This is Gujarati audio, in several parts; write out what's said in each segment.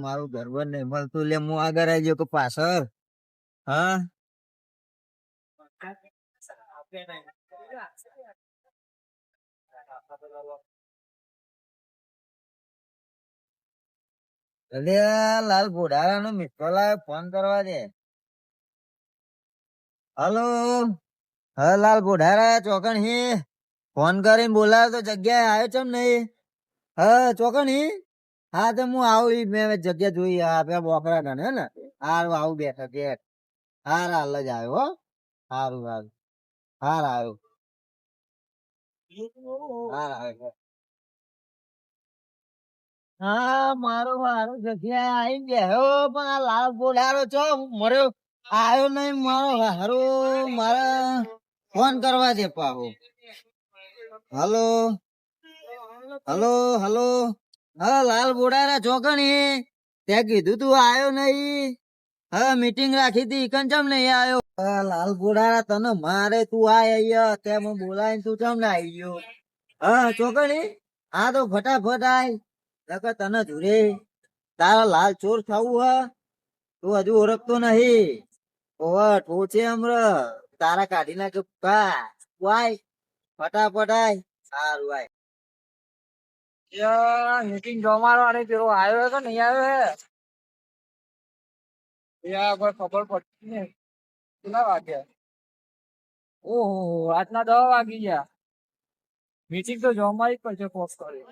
મારું ગરબર નહીં મળતું. લે, હું આગળ આવી કે પાછળ. હા? લાલ ઘોડારા નો મિત્ર ફોન કરવા દે. હલો? હા, લાલ ઘોડારા ચોકણ હી ફોન કરીને બોલાવે તો જગ્યાએ આવ્યો ચમ નહીં? હા ચોકણ હી હા, તો હું આવું મેં જગ્યા જોઈ, આ બોકરા ગણ ને હારું, આવું બેઠો બેઠ હાર, હાલ જ આવ્યો, હો. હારું હારું. હાર આવ્યો હાર આવ્યો હા, મારો મારો જગ્યા આવી ગયો પણ આ લાલ બોલારો છો મર્યો. આવ્યો નહીં મારો હારો મારા ફોન કરવા દે પાહો. હલો? Hello hello? હા, લાલ બોડારા ચોકણી. તે કીધું તું આવ્યો નહીં. હા મીટિંગ રાખી હતી કન ચમ નહીં આવ્યો હા, લાલ બોડારા તને મારે તું આય તે મને બોલાવીને તું ચમ ના આવી ગયો? હા, ચોકણી હા તો ફટાફટ આય. નકર તને ધુરે. તારા લાલ ચોર થવું હ? તું હજુ ઓળખતો નહીં. ઓવે ટોચે અમર તારા કાઢી નાખે કા વાય ફટાફટ આય. સારું આય. મીટિંગ જમાડો અને પેલો યાર. દસ વાગી ગયા. પડશે પોસ્ટ કરી.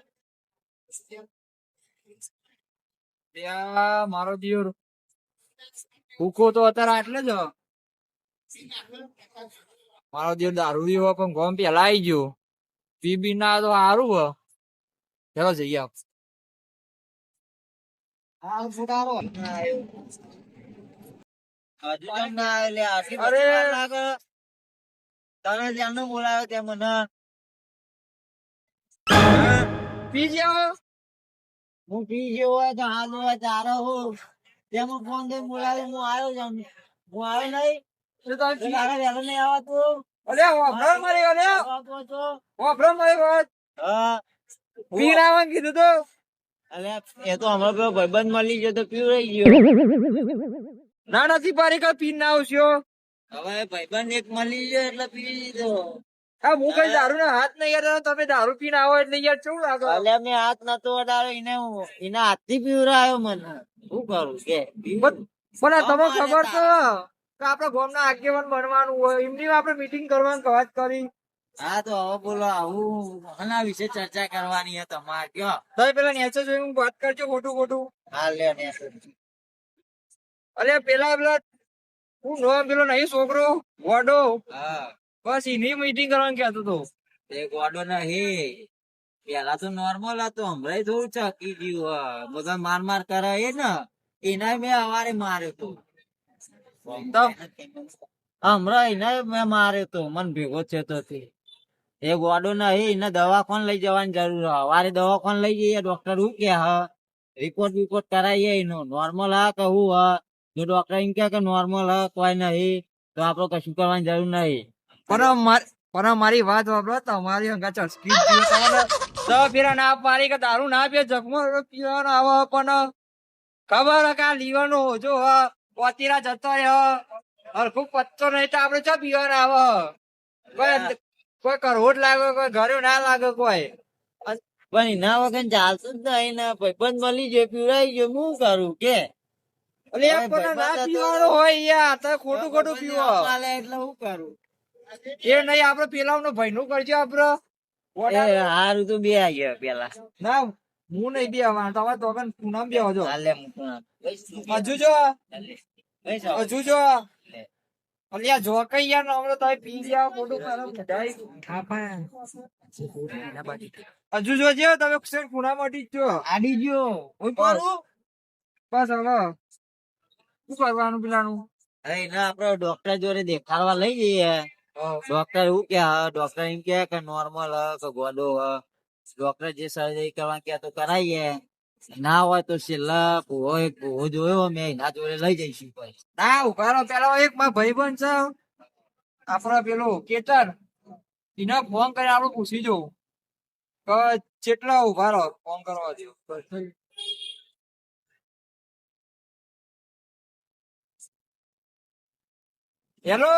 મારો દિયોર ભૂકો તો અત્યારે આટલે જ મારો દિયોર દારૂ હોય પણ ગોમ પેલા આવી ગયો. પી બી ના તો સારું ચાલો જઈએ આપ હાલ ફુટારો હજુ કેમ ના આવ્યો લે આટલી અરે! બધી વાર લાગે તને તે મને પી જાઓ હું પી ગયો હોય તો હાલ હોય તારો હું તેમાં ફોન દઈને બોલાવે હું આવ્યો છું હું આવ્યો નહીં તારે વહેલો નહીં આવતું અરે વાપરો મારી અરે આવતો તો વાપરો મારી વાત હા પીણ કીધું તો. અલે એ તો અમારો પેલો ભાઈબંધ મળી ગયો તો પીવડાઈ ગયો. ના નથી પારી કઈ પીન ના આવશો હવે ભાઈબંધ એક મળી ગયો એટલે પી લીધો. હા હું કઈ દારૂ ના હાથ નહીં યાર તમે દારૂ પીને આવો એટલે યાર કેવું લાગે? અલે મેં હાથ નતો અડાડ્યો એને હું- એના હાથથી પીવડાયો મને. શું કરું કે? પણ તમે તમને ખબર તો આપડે ગોમ ના આગેવાન બનવાનું હોય એમની આપડે મીટિંગ કરવાની વાત કરી. હા તો હવે બોલો આવું આના વિશે ચર્ચા કરવાની હે તમારે? કયો? તમે પેલા નેચે જોઈ હું વાત કરજો ખોટું ખોટું. હા લે અરે પેલા પેલા હું નો પેલો નહીં છોકરો ગોડો. હા. બસ એની મીટિંગ કરવાનું કહેતો તો એ ગોડો નહીં. પેલા તો નોર્મલ હતો હમણાં થોડું ચકી ગયું બધા માર માર કરે એ ને એના મેં અવારે માર્યો તો. હમણાં એને મેં માર્યો તો મન ભેગો છે તે. એ ગોડો નહીં, એને દવાખાન લઈ જવાની જરૂર હે. દવા દવાખાન લઈ જઈએ ડોક્ટર શું કે હ? રિપોર્ટ વિપોર્ટ કરાવીએ એનો. નોર્મલ હા કહું હ? જો ડોક્ટર એમ કે કે નોર્મલ હ, કોઈ નહીં. તો આપડે કશું કરવાની જરૂર નહીં. પણ મારી વાત વાપરો, તમારી હંગા ચસ્કી ના પાડી કે દારૂ ના પીએ, જગમો પીવાનો આવે પણ ખબર હે કે આ લીવરનો ઓછો હ? પોતીરા જતો હે હ હરખું પત્તો નહીં તો આપડે ચા પીવાનો આવે કોઈ કરવું કરવોટ લાગે કોઈ ઘરે ના લાગે કોઈ. પણ એના વગર ચાલતું જ નહીં ને ભાઈબંધ મળી ગયો પીવડાઈ ગયો હું કરું કે? ખોટું ખોટું પીવો. એટલે હું કરું? એ નહીં આપડે પેલા ભાઈ નું કરજો આપડે. હારું તો બે આવ્યો પેલા. ના હું નહીં બે આવવાનો તમે તો પૂનમ બે હજુ. જો? હજુ જો. અલ્યા જો કઈ યાર પી ગયા મોટું કરો હજુ જોજો તમે ક્ષણ ખૂણા મટી જ જો. આડી ગયો. હું કરું બસ હવે. શું કરવાનું પેલાનું? અરે ના આપડે ડોક્ટર જોડે દેખાડવા લઈ જઈએ. ડોક્ટર એવું કે ડોક્ટર એમ કે કે નોર્મલ હ કે ગોડો હ. ડોક્ટર જે સર્જરી કરવા કે તો કરાવીએ ના હોય તો છેલ્લા ભૂવો એક ભૂવો જોયો મેં એના જોડે લઈ જઈશું ભાઈ. ના ઉભારો પેલો એક માં ભાઈબંધ છે. આપડે પેલો કેતન, એને ફોન કરી આપણે પૂછી જોઉં. કે કેટલા ઉભારો ફોન કરવા દો હેલો?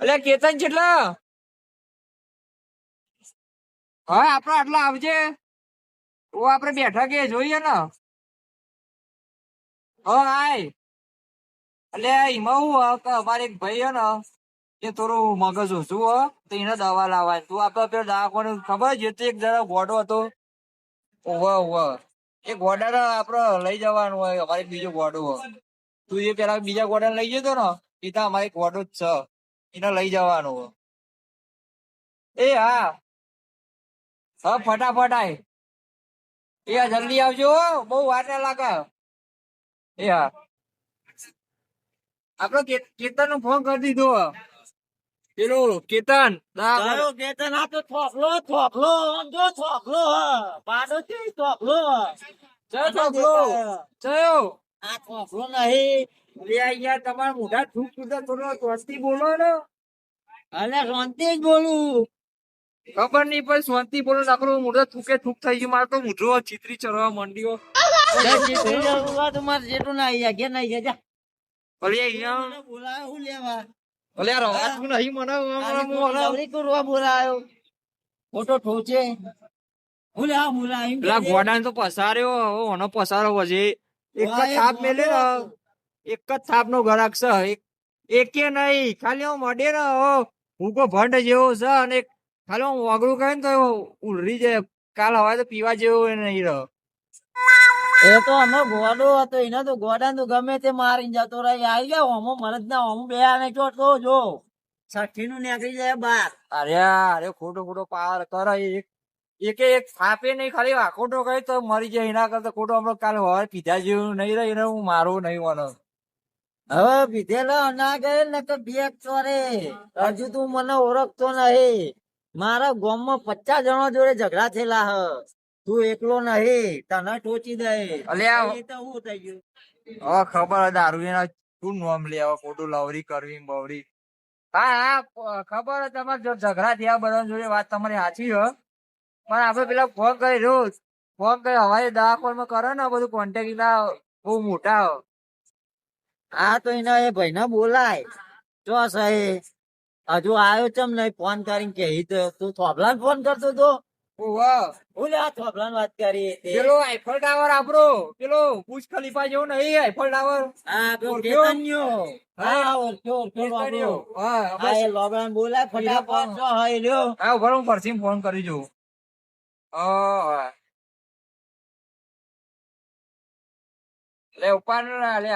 અલે કેતન કેટલા હા આપડે આટલા આવજે. ઓ આપણે બેઠા કે જોઈએ ને? હા, આય. એટલે એમાં હું કે અમારે એક ભાઈ હે ને, એ થોડું મગજ ઓછું હો, તો એને દવા લાવવાની. તું આપડે પેલો દવાખાનું ખબર છે? એક જરા ગોડો હતો. ઓવા ઓવા એ ગોડા આપડે લઈ જવાનું હોય, અમારે બીજો ગોડો હોય. તું એ પેલા બીજા ગોડા લઈ જતો ને, એ તો અમારે ગોડો જ છે. એને લઈ જવાનું હોય. એ હા. હા, ફટાફટ આય. એ જલ્દી આવજો. બહુ વાર ના લાગે. એ હા. આપડે કેતન નો ફોન કરી દીધો. પેલું કેતન કેતન? આ તો થોભલો થોભલો જો થોકલો પાડો છે થોકલો. થોભલો. જયો. આ થોકલો નહીં. લે અહીંયા તમારા મોઢા થૂક થૂક થોડો સ્વસ્તી બોલો ને. અને શાંતિ જ બોલું. ખબર નહીં પણ શાંતિ બોલો આપણું મોઢા થૂકે થૂક થઈ ગયું મારે તો મોઢો ચીતરી ચડવા માંડ્યો. જવું હોય તો મારે જેટલું ના આવી જાય ના આવી જાય ભલે અહીંયા મને હું લેવા? ભલે યાર અવાજ મને આની કોઈ નવરી કરવા બોલાયો. ખોટો ઠોચે. હું લેવા બોલાયો પેલા ગોડાને તો પસાર્યો હવે ઓનો પસારો પછી. એક જ થાપ મેલે એક જ થાપ નો ગરાક છે એક એકે નહીં ખાલી મડે ને હો, ભૂકો ભંડ જેવો છે અને ખાલી આમ વાગડું કહે ને તો ઉલરી જાય. કાલ હવે તો પીવા જેવો એ નહીં રહ્યો. એ તો અમે ગોડો હતો એને તો ગોડા તો ગમે તે મારીને જતો રહે. આવી ગયા અમો મરદ ના અમો બે આને ચોટતો જો. છઠ્ઠી નું નીકળી જાય બાર. અરે અરે ખોટો ખોટો પાર કરે. એક એકે એક થાપે નહીં ખાલી વાકોટો કહે તો મરી જાય. એના કરતા ખોટો હમણાં કાલ હવે પીધા જેવું નહીં રહે એને હું મારું નહીં મને. હવે પીધેલો ના ગયે ને તો બે ચોરે. હજુ તું મને ઓળખતો નહીં. મારા ગામમાં પચાસ જણા જોડે ઝઘડા થયેલા હ. તું એકલો નહીં તને ટોચી દે અલ્યા. તો હું થઈ ગયું? હવે ખબર દારૂ એના શું નોમ લે હવે ખોટું લવરી કરવી બવરી. હા હા ખબર તમારે જો ઝઘડા થયા બધા જોડે વાત તમારી સાચી હ. પણ આપડે પેલા ફોન કરી રોજ ફોન કરી હવારે દવાખાનમાં કરો ને બધું કોન્ટેક્ટ ના બહુ મોટા હા. આ તો એના એ ભાઈ ને બોલાય ચો સાહેબ હજુ આવ્યો ચમ નહીં? ફોન કરીને કે તું થોભલા ફોન કરતો તો વાત કરી પેલો આઈફલ ટાવર આપડો પેલો બુર્જ ખલીફા જેવો નહીં આઈફલ ટાવર હા પેલો ફટાફટ ફોન કરી જોઉં. લે ઉપાડ લે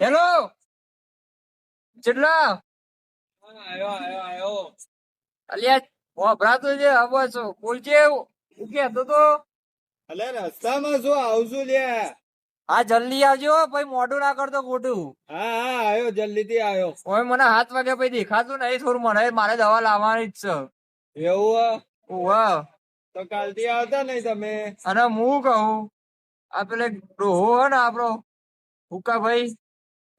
હેલો? કેટલા અલ્યા વભરાતો છે બોલજે કહેતો તો? અલે રસ્તામાં શું આવશું લ્યા? હા જલ્દી આવજો મોઢું ના કરતો ખોટું. હા હા આયો જલ્દી થી આવ્યો. હવે મને હાથ વાગે પછી દેખાતું નહીં થોડું મને મારે દવા લાવવાની જ છે. એવું? ઓહ તો કાલથી આવતા નહીં તમે? અને હું કહું આ પેલે ડોહો હે ને આપણો હુકાભાઈ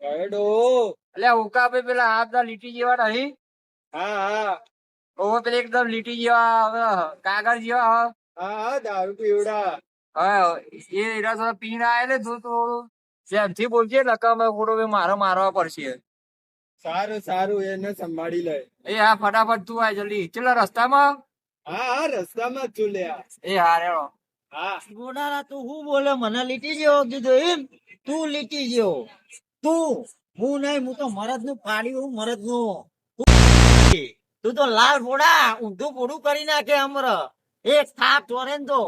કયો એટલે હુકાભાઈ પેલા હાથ ના લીટી જેવા નહીં હા? હા પેલે એકદમ લીટી જેવા કાગળ જેવા હા. હા દારૂ પીવડા. હા એ એના થોડા પીને આયેલે તો થોડું જેમથી બોલજે નકામાં ખોટો મારો મારવા પડશે. સારું સારું એને સંભાળી લે. એ હા ફટાફટ તું આ જલ્દી. ચેલા રસ્તામાં? હા હા રસ્તામાં જ છું એ હા રે હા. ગોડારા તું હું બોલે? મને લીટી જેવો કીધું એમ. તું લીટી જેવો. તું. હું નહીં, હું તો મરદનું પાડ્યું મરદનું તું તો લાલ ફોડા ઊંધું ફોડું કરી નાખે અમર. એક થાપ ચોરે તો.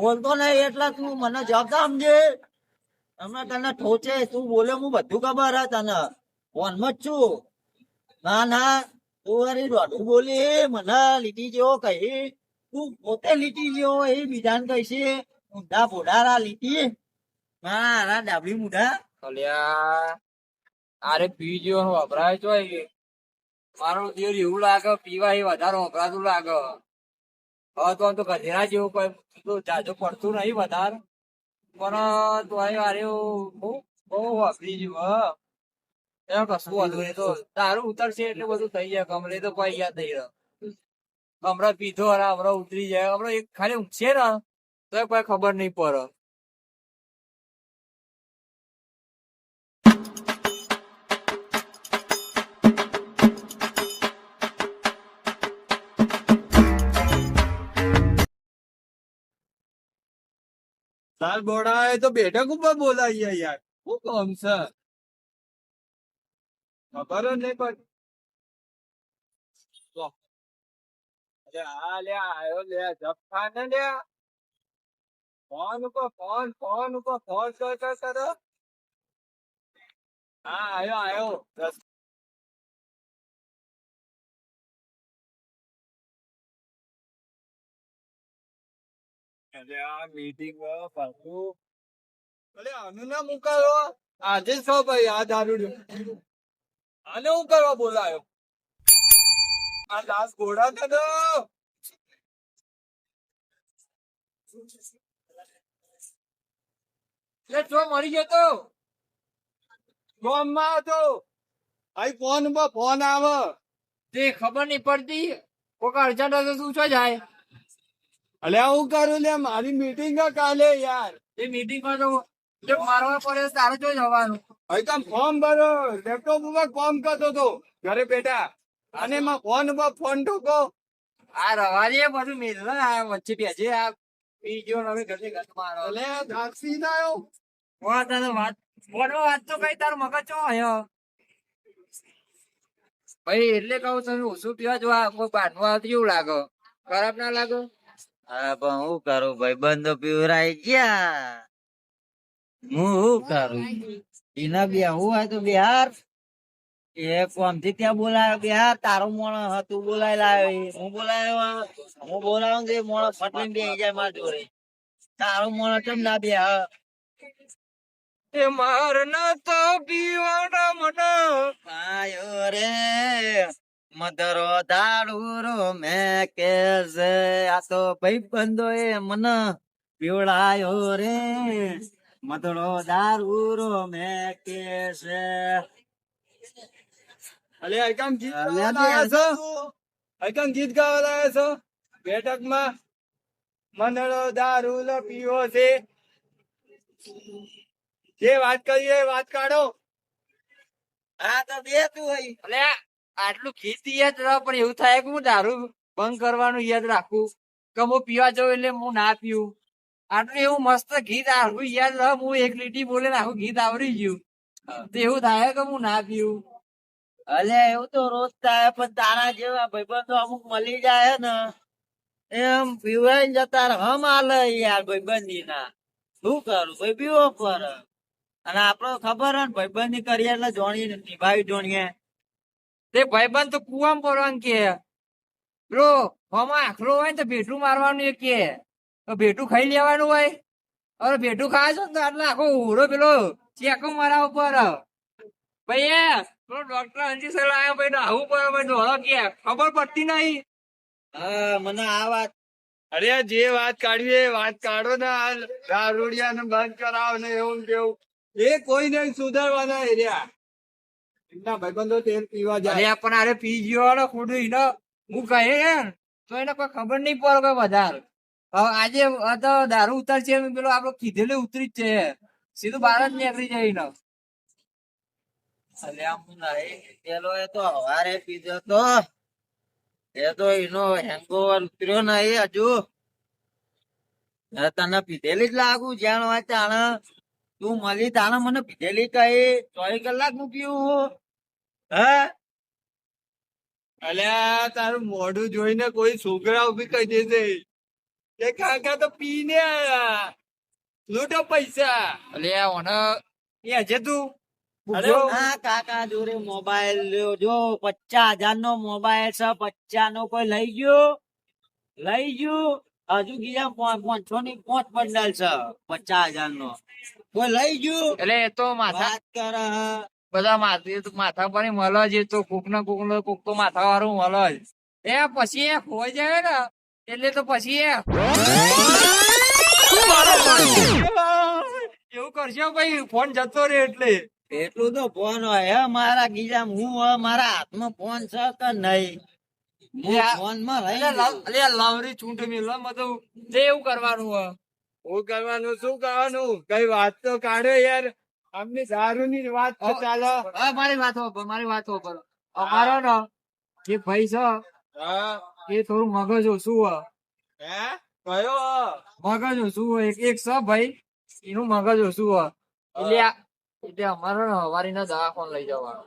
બોલતો નહીં એટલે તું મને જવાબદાર સમજે. હમણાં તને ઠોચે, તું બોલે, હું બધું ખબર હે તને. ફોનમાં જ છું. ના ના, તું અરે દોઢું બોલી, મને લીટી જેવો કહી. તું પોતે લીટી જેવો એ બીજાને કહીશ. ઊંધા ફોડારા લીટી. મારા ડાબડી મુઢા. અલ્યા, અરે પી જેવો વપરાય છો મારો દિવસ એવું લાગે પીવા એ વધારે વપરાતું લાગે. હવે તો આમ તો ગધેરા જેવું કોઈ તો જાજો પડતું નહીં વધારે. પણ તો અરે બહુ બહુ વાપરી જેવું હ. એમ કશું વાંધો એ તો તારું ઉતરશે એટલે બધું થઈ જાય. કમરે તો કોઈ યાદ નહીં રહ્યો હમણાં પીધો હમણાં ઉતરી જાય. હમણાં એક ખાલી ઊંઘશે ને? તો કોઈ ખબર નહીં પડે. તાર બોડા તો બેઠક ઉપર બોલાવીએ યાર. શું કામ છે ખબર જ નહીં પણ હા લે, આયો લે જફા ને લે. ફોન ઉપર, ફોન ફોન ઉપર ફોન કર કર હા, આયો આયો. અરે આ મીટિંગમાં પાછું અરે આનું ના મુકાયો આજે છો ભાઈ આ દારૂ આને હું કરવા બોલાયો? આ દાસ ઘોડા છે ને એટલે છો મરી ગયો તો. ગામમાં હતો. આઈ ફોનમાં ફોન આવે. તે ખબર નહીં પડતી. કોક અર્જન્ટ હશે શું છો જાય? અલ્યા હું કરું લે મારી મીટિંગ કાલે યાર. એ મીટિંગમાં તો જો મારવા પડે તારે જો જવાનું. અહીં તો ફોર્મ ભરો. લેપટોપ ઉપર ફોર્મ કરતો તો ઘરે બેઠા. અને એમાં ફોન ઉપર ફોન ઠોકો. આ રવાજે બધું મેલ આ વચ્ચે બેજે આ બીજો હવે ઘરે ઘર મારો અલે ધાક્ષી ના આવ્યો વાત તને વાત ફોનમાં વાત તો કઈ તારું મગજ ચો આયો? ભાઈ એટલે કહું તમે ઓછું પીવા જો આ કોઈ બાંધવા આવતી એવું લાગે. ખરાબ ના લાગે? હા પણ હું કરું? ભાઈ બંધો પીવરાઈ ગયા. હું શું કરું? એના બે હું હોય તો બિહાર. એ કોમથી ત્યાં બોલાયો બિહાર. તારો મોણ હતું બોલાય લાવ્યો હું બોલાયો હું બોલાવું તો મોણ ફટલીને બે જાય મારા જોડે. તારો મોણ કેમ ના બે એ માર ના તો પીવાના મને આયો રે. મધરો દારૂરો મે કે છે. આ તો ભાઈ બંધો એ મન પીવડાયો રે. મધરો દારૂરો મે કે છે. અલે આઈકમ ગીત અલ્યા ગાવા છો? આઈકમ ગીત ગાવા લાયા છો? બેઠકમાં મંડળો દારૂ લો પીવો છે. જે વાત કરીએ વાત કાઢો. આ તો બે તું હોય. એટલે આટલું ગીત યાદ રહે પણ એવું થાય કે હું દારૂ બંધ કરવાનું યાદ રાખું કે હું પીવા જાઉં એટલે હું ના પીવું. આટલું એવું મસ્ત ગીત આવું યાદ રહો, હું એક લીટી બોલે આખું ગીત આવડી ગયું. તો એવું થાય કે હું ના પીવું. અલે, એવું તો રોજ થાય, પણ તારા જેવા ભાઈબંધો અમુક મળી જાય ને. એમ પીવાઈ જતા હમ આલે યાર ભાઈબંધી ના શું કરું? ભાઈ પીવો પર. અને આપડે ખબર હે ભાઈબંધી કરીએ એટલે જોણી નિભાવી જોણીએ. તે ભાઈબંધ કુવામાં પડવાનું કે. પેલો આમાં આખલો હોય તો ભેટું મારવાનું કે. ભેટું ખાઈ લેવાનું હોય. અરે ભેટું ખાય છો ને આટલો આખો ઉડો પેલો ચેકો મારા ઉપર. ભાઈ પેલો ડોક્ટર અંજી સર આવ્યો ભાઈ આવું પડે ભાઈ ધોળો કે, ખબર પડતી નહીં. હા, મને આ વાત અરે જે વાત કાઢવી એ વાત કાઢો ને, આ દારૂડિયા ને બંધ કરાવો ને, એવું કેવું એ કોઈ નહીં સુધારવાના એરિયા એમના ભાઈબંધો તેલ પીવા જાય. અરે પણ અરે પી ગયો ને ખોટું એને હું કહે તો એને કોઈ ખબર નહીં પડે કોઈ વધારે. હવે આજે તો દારૂ ઉતાર છે પેલો આપડે કીધેલું ઉતરી જ છે. સીધું બહાર જ નીકળી જાય ને અલ્યા હું નહીં પેલો એ તો હવારે પીધો તો એ તો એનો હેંગઓવર ઉતર્યો નહીં હજુ. તને પીધેલી જ લાગુ જ્યાં હોય ત્યાં. તું મળી તાને મને પીધેલી કઈ ચોવીસ કલાક મૂક્યું હે. અલ્યા તારું મોઢું જોઈને કોઈ છોકરા ઊભી કહી દેશે કે કાકા તો પીને આયા. લૂટો પૈસા. અલ્યા ઓને એ હજે તું? હા કાકા જોડે મોબાઈલ લ્યો. જો પચાસ હજાર નો મોબાઈલ છે પચાસ નો કોઈ લઈ ગયો? લઈ ગયો? હજુ ગયા પાંચસો ની પાંચ બંડલ છે પચાસ હજાર નો કોઈ લઈ ગયું? એટલે એ તો માથા બધા માથા માથા પર મળે જ તો કોક ના કોક નો કોક તો માથા વાળું મળે જ. એ પછી એ ખોઈ જાય ને એટલે તો પછી એ એવું કરશે ભાઈ ફોન જતો રે એટલે. એટલું તો ફોન હોય. હે મારા ગીજા હું હે મારા હાથમાં ફોન છે કે નહીં. ફોનમાં. લવરી ચૂંટ મેળવા બધું. એવું કરવાનું હોય. હું કરવાનું શું કરવાનું? કઈ વાત તો કાઢો યાર. અમને સારું ની વાત તો ચાલો. મારી વાત મારી વાત. અમારો ને જે ભાઈ છે એ થોડું મગજ ઓછું હે? કયો? મગજ ઓછું એક એક છે ભાઈ એનું મગજ ઓછું એટલે એટલે અમારે ને હવારીના દવાખાને લઈ જવાનો.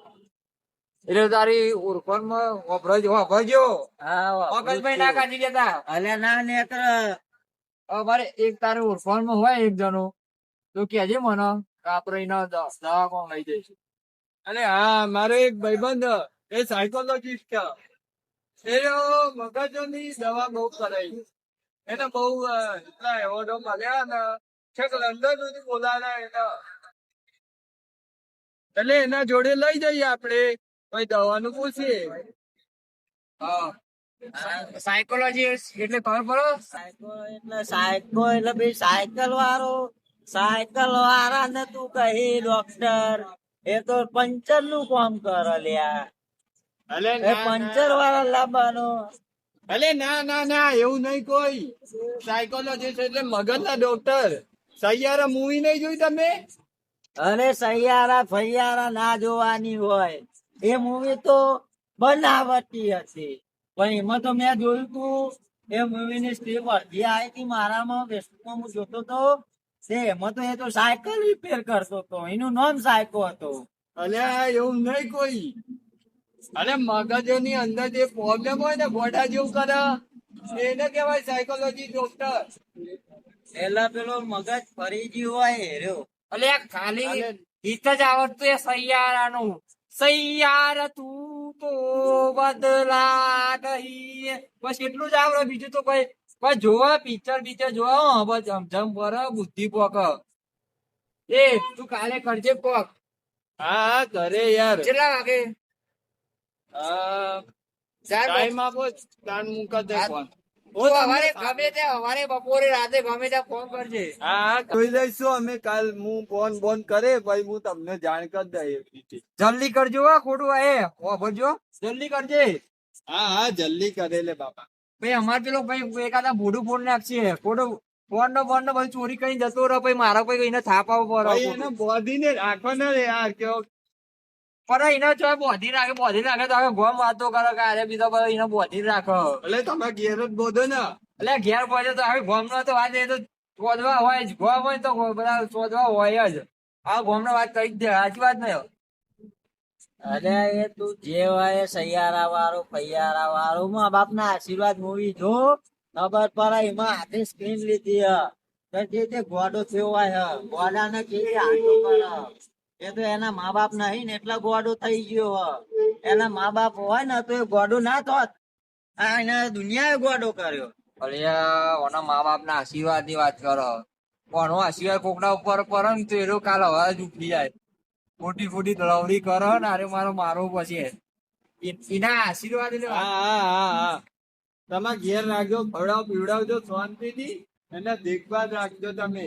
એટલે તારી ઓળખાણમાં વપરાય વાપરજો હા મગજભાઈ ના કાઢી દેતા. અલ્યા ના નેત્ર. અમારે એક તારે ઓળખાણમાં હોય એક જણો. તો કેજે મને આપણે એના દવાખાને લઈ જઈશું અને હા, મારો એક ભાઈબંધ, એ સાયકોલોજીસ્ટ છે. એ મગજની દવા બહુ કરાઈ એને બહુ એટલા એવોર્ડો મળ્યા ને છેક લંડન સુધી બોલાવ્યા એને. એટલે એના જોડે લઈ જઈએ આપણે. કોઈ દવાનું પૂછીએ. હા. સાયકોલોજી એટલે ખબર પડો? સાયકો એટલે સાયકો એટલે ભાઈ સાયકલ વાળો. સાયકલ વાળા ને તું કહી ડોક્ટર એ તો પંચરનું કામ કરે લ્યા. એ પંચર વાળા લાવવાનો અલે ના ના ના એવું નહીં કોઈ. સાયકોલોજીસ્ટ એટલે મગજ ના ડોક્ટર સૈયારા મૂવી નહીં જોઈ તમે? અરે સૈયારા ફૈયારા ના જોવાની હોય. એ મૂવી તો બનાવટી હતી. પણ એમાં તો મેં જોયું તું એ મૂવી ની સ્ક્રિપ્ટ અડધી આવી હતી મારામાં ફેસબુકમાં હું જોતો તો તે એમાં તો એ તો સાયકલ રિપેર કરતો હતો એનું નામ સાયકો હતો. અલે એવું નહીં કોઈ. અરે મગજની અંદર જે પ્રોબ્લેમ હોય ને ગોડા જેવું કરે એને કહેવાય સાયકોલોજી ડોક્ટર પેલા પેલો મગજ ફરી ગયું હોય હેર્યો. અલે ખાલી હિત જ આવડતું એ સૈયારાનું. સૈયાર તું તો બદલા ગઈ બસ એટલું જ આવડે. બીજું તો કઈ બસ જોવા પિક્ચર પિક્ચર જોવા બસ જમજમ પર બુદ્ધિ પોક. એ તું કાલે કરજે પોક. હા કરે યાર. કેટલા વાગે? ટાઈમ આપો તાન મુકા દે ફોન. તું ગમે તે હવારે બપોરે રાતે ગમે ત્યાં ફોન કરજે. હા હા. જોઈ લઈશું અમે કાલ હું ફોન બોન કરે ભાઈ હું તમને જાણ કરી દઈ જલ્દી કરજો ખોટું એ વાપરજો જલ્દી કરજે. હા હા જલ્દી કરે લે બાપા. ભાઈ અમારે પેલો ભાઈ એકાદા ભોડું ફોન નાખશે. ખોટું ફોન નો ફોન નો ભાઈ ચોરી કરીને જતો રહો પછી મારા કોઈ એને થાપ આવો ભાઈ પડે એને ને રે યાર કેવો પણ એને જો બોધી રાખે બોધી રાખે તો હવે ગોમ વાતો કરે કે અરે બીજો બધો એને બોધી રાખો એટલે તમે ઘેર જ બોધો ને. એટલે ઘેર પહોંચે તો હવે ગોમ નો તો વાત એ તો શોધવા હોય જ. ગોમ હોય તો બધા શોધવા હોય જ. આ ગોમ વાત કહી દે સાચી વાત ને અરે એ તું જે હોય એ સૈયારા વાળું પૈયારા વાળું મા બાપ ના આશીર્વાદ મૂવી જો ખબર પડે એમાં હાથે સ્ક્રીન લીધી હ. જે તે ગોડો થયો હોય હ. ગોડા ને કેવી હાથો કરે? એ તો એના મા બાપ નહીં ને એટલા ગોડો થઈ ગયો એના મા બાપ હોય ને તો એ ગોડો ના થોત આ એને દુનિયાએ ગોડો કર્યો. અલ્યા ઓના મા બાપ ના આશીર્વાદની વાત કરો. કોનો આશીર્વાદ કોકના ઉપર પડે ને તો એ કાલ હવા જ ઉઠી જાય. ખોટી ફૂટી લવડી કરો ને અરે મારો મારો પછી એના આશીર્વાદ હા હા હા તમે ઘેર રાખજો ખવડાવ પીવડાવજો શાંતિથી. એને દેખભાલ રાખજો તમે.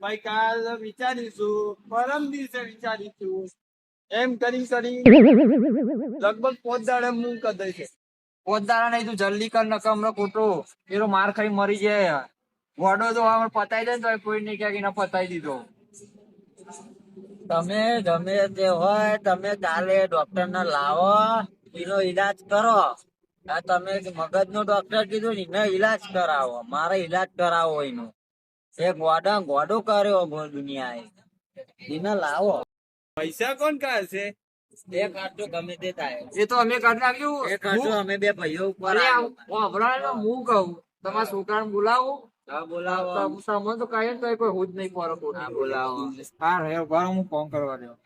ભાઈ, કાલ વિચારીશું, પરમ દિવસે વિચારીશું. એમ કરી કરી લગભગ પોત દાડે હું કરી પોતદારા નહીં, તું જલ્દી કર, નકર હમણાં ખોટો એનો માર ખાઈ મરી જાય. વડો તો હવે પતાઈ દે ને તો કોઈ નહીં ક્યાંક એને પતાઈ દીધો. તમે ગમે તે હોય, તમે કાલે ડોક્ટર ને લાવો, એનો ઈલાજ કરો. તમે મગજ નો ડોક્ટર કીધું ને ઈલાજ કરાવો. મારે ઈલાજ કરાવો એનો. એ ગોડા ગોડો કર્યો દુનિયાએ. એને લાવો. પૈસા કોણ કાઢશે? એ ખર્ચો ગમે તે થાય. એ તો અમે કાઢ નાખ્યું. એ ખર્ચો અમે બે ભાઈઓ ઉપર હું કહું. તમારા છોકરાને બોલાવું. બોલાવો. તમને તો કઈ ને કોઈ હું જ નહીં પડે બોલાવો. હા રે હું ફોન કરવા દો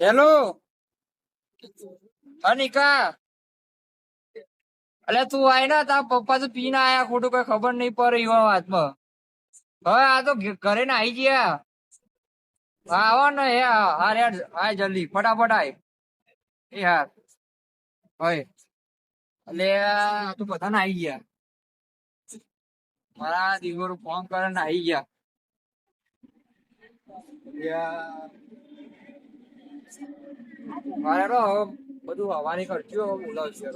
હેલો અનિકા. અલે તું આય ના, તારા પપ્પા તો પીને આયા, ખોટું કઈ ખબર નહીં પડે એવા વાતમાં. હવે આ તો ઘરે ને આઈ ગયા. આવો ને હે હાર યાર આય જલ્દી, ફટાફટ આય. એ હાર હોય એટલે આ તો બધા આઈ ગયા. મારા દીકરો ફોન કરે ને આઈ ગયા. મારે હવે બધું હવાની કરજો બોલાવશે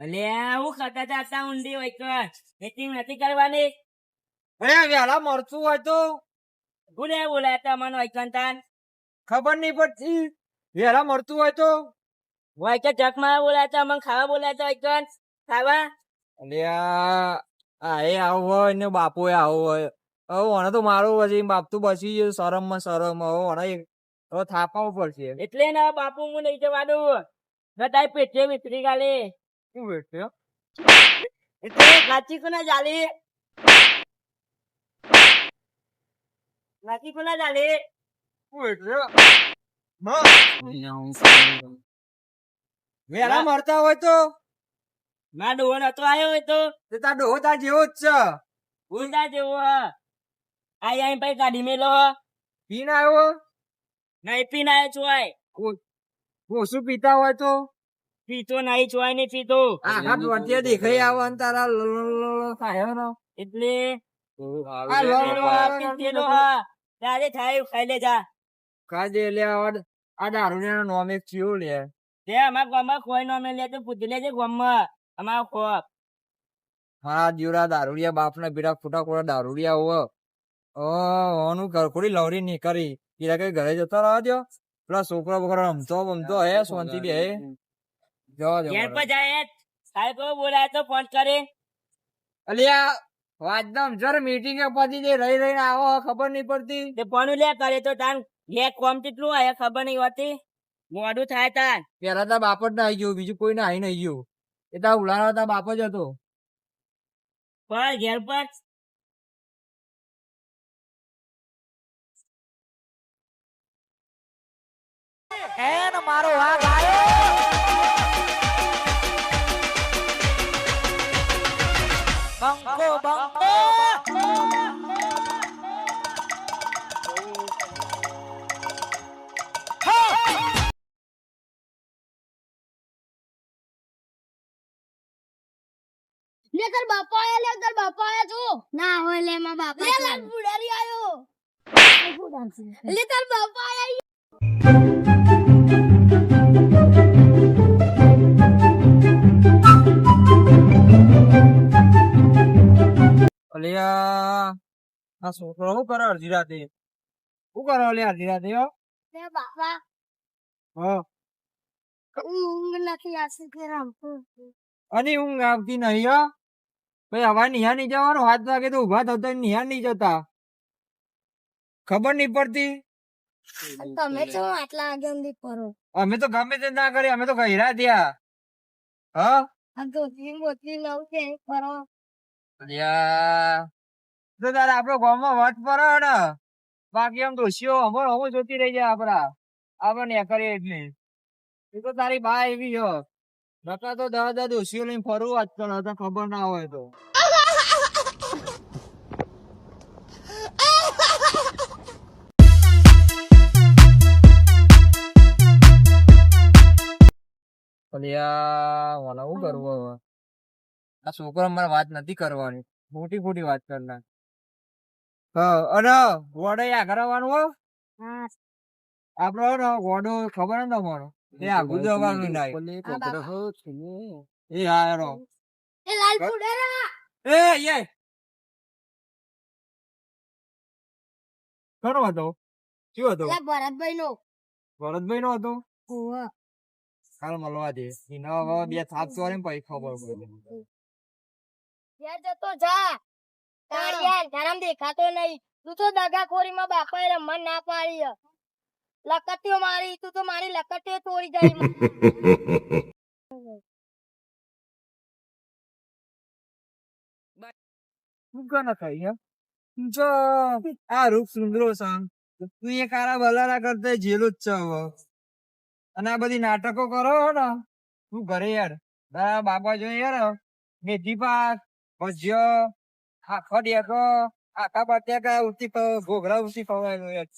તો અલ્યા હું કરતા હતા ઊંડી હોય મીટિંગ નથી કરવાની. અરે વેલા મરતું હોય તો. ભૂલે બોલાયા તા મને વૈકંતાન ખબર નહીં પડતી. વેલા મરતું હોય તો. હોય કે જગમાં બોલાયા તા મને ખાવા બોલાયા તા વૈકંત ખાવા? અલ્યા આ એ આવું હોય ને બાપુ એ આવું હોય. હવે મને તો મારું પછી બાપ તો બસી ગયું શરમમાં શરમ. હવે મને હવે થાપાવું પડશે. એટલે ના બાપુ હું નહીં જવાનું. નતાય પેટે મિત્રી ગાલે. શું બેઠે? એટલે નાચી કોના જાલી નાચી કોના જાલી શું બેઠે? વેરા મરતા હોય તો? ના ડોહો નતો આવ્યો હોય તો? તે તાર ડોહો તાર જેવો જ છે. ઉલટા જેવો હ. આઈ આઈ ભાઈ ગાડી મેલો હ. પીને આવ્યો નહીં પીન આવ્યો છું ઓછું પીતા હોય તો? પીતો નહીં ચોય નહીં પીતો. આખા દેખાઈ આવો ને તારા થાય એટલે આ પીતેલો હ. ત્યારે થાય ખાઈ લે જા. કાજે લે આ આ દારૂડિયાનો નોમ એક ચિયો લે. તે અમારા ગામમાં કોઈ નો લે તો પૂછી લેજે ગામમાં. અમાર ખોપ હા દીવડા દારૂડિયા બાપના બીડા ખોટા ખોટા દારૂડિયા હોવ ઓ ઓનું કરખોડી લવરી ની કરી કઈ ઘરે જતો રહો દો પેલા છોકરા બોકરા રમતો બમતો હે શાંતિ બે જો જો ઘેર પર જાય તારે કોઈ બોલાય તો ફોન કરે. અલિયા જર મીટિંગ જે રહી રહીને આવો ખબર નહીં પડતી. તે ફોન લે કરે તો તાન લે કોમ કેટલું આયા ખબર નહીં હોતી. મોડું થાય તાન. પેલા તા બાપ જ ના આવી ગયું બીજું કોઈ ના આવી નહીં ગયું. એ તા ઉલાળા તા બાપ જ હતો. મારો ઘેર પર લે લેકર બાપા આયા લેકર બાપા આયા જો. ના હોય લે માં બાપા લેકર લાલ બુડારી આયો. લેકર બાપા આયા. અલિયા. આ છોકરો શું કરે અડધી રાતે શું કરે અલે અડધી રાતે હો? બાપા. હા. ઊંઘ નથી આવતી કે રમતું અને ઊંઘ આવતી નહીં હો. ભાઈ હવા નિહાર નહીં જવાનું? હાથ વાગે તો ઊભા થતા નિહાર નહીં જતા. ખબર નહીં પડતી? તમે છો આટલા આગે ઊંધી કરો અમે તો ગમે તે ના કરી અમે તો ગહેરા થયા. હા? આ જીમ ઓછી લઉં છે કરો તો તારે આપડો ગામમાં વટ પર ને? બાકી આમ દોશીઓ અમર અમો જોતી રહી જાય આપડા. આપણને ને કરીએ એટલે એ તો તારી બા એવી હો. નકા તો દા દા દોશીઓ લઈને ફરવું આજકાલ હતા ખબર ના હોય તો. અલ્યા મને શું કરવું હવે? આ છોકરો મારે વાત નથી કરવાની. મોટી ખોટી વાત કરનાર. હા અને વડે આગળ આવવાનું હો? હે વડો ખબર ન મારો એ આગું જવાનું નાય એ હા હેરો. એ લાલ બુડારા એ યે કોનો હતો? શું હતો? ભરતભાઈ નો ભરતભાઈ નો હતો કાલ મળવા દે. નવા બે સાત સો ને પછી ખબર પડે. ત્યાં જતો જા. તાળિયા ધરમ દેખાતો નહીં. તું તો દગાખોરીમાં બાપાએ રમવા ના પાડી. લકટીઓ મારી તું તો મારી લકટીઓ તોડી જાય. તું કને ખાઈ હે તું આ રૂપ સુંદરો સાંગ તું એ કારા ભલારા કરતા જેલો જ છે. હવે અને આ બધી નાટકો કરો ને. તું ઘરે યાર? તારા બાપા જો યાર. મેથી પાક. ભજીયો આખો ડેકો આખા બટેકા ઉતી ઘોઘરા ઉતી યાર